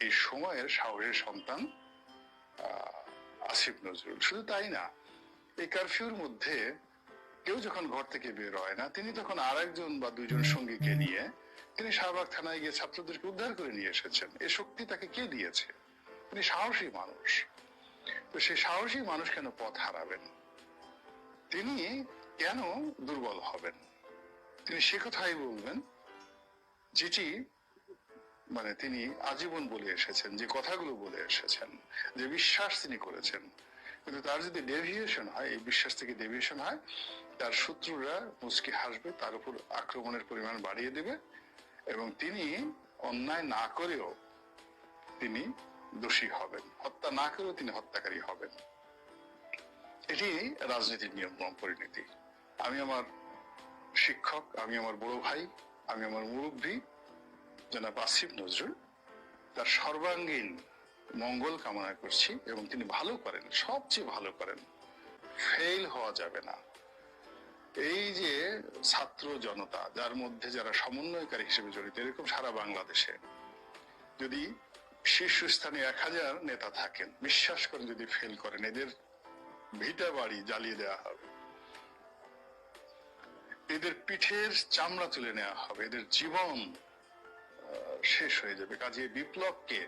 এই সময়ের সাহসের সন্তান আসিফ নজরুল। শুধু তাই না এই কারফিউর মধ্যে কেউ যখন ঘর থেকে বের হয় না তিনি তখন আর একজন বা দুইজন সঙ্গীকে নিয়ে তিনি শাহবাগ থানায় গিয়ে ছাত্রদেরকে উদ্ধার করে নিয়ে এসেছেন। এই শক্তি তাকে কে দিয়েছে? তিনি সাহসী মানুষ। তো সেই সাহসী মানুষ কেন পথ হারাবেন? তিনি কেন দুর্বল হবেন? তিনি সে কথাই বলবেন যেটি মানে তিনি আজীবন বলে এসেছেন, যে কথাগুলো বলে এসেছেন, যে বিশ্বাস তিনি করেছেন। কিন্তু তার যদি ডেভিয়েশন হয়, এই বিশ্বাস থেকে ডেভিয়েশন হয়, তার শত্রুরা মুচকি হাসবে, তার উপর আক্রমণের পরিমাণ বাড়িয়ে দেবে এবং তিনি অন্যায় না করেও তিনি দোষী হবেন। হত্যা না করেও তিনি হত্যাকারী হবেন। এটি রাজনীতির নিয়ম পরিণতি। আমি আমার শিক্ষক, আমি আমার বড় ভাই, আমি আমার মুরব্বী জনাব আসিফ নজরুল, তার সর্বাঙ্গীন মঙ্গল কামনা করছি এবং তিনি ভালো করেন, সবচেয়ে ভালো করেন। ফেল হওয়া যাবে না। এই যে ছাত্র জনতা, যার মধ্যে যারা সমন্বয়কারী হিসেবে জড়িত, এরকম সারা বাংলাদেশে যদি শীর্ষস্থানে এক হাজার নেতা থাকেন, বিশ্বাস করেন যদি ফেল করেন, এদের ভিটা বাড়ি জ্বালিয়ে দেওয়া হবে। এদের পিঠের চামড়া তুলে নেওয়া হবে, এদের জীবন শেষ হয়ে যাবে। কাজে বিপ্লবকে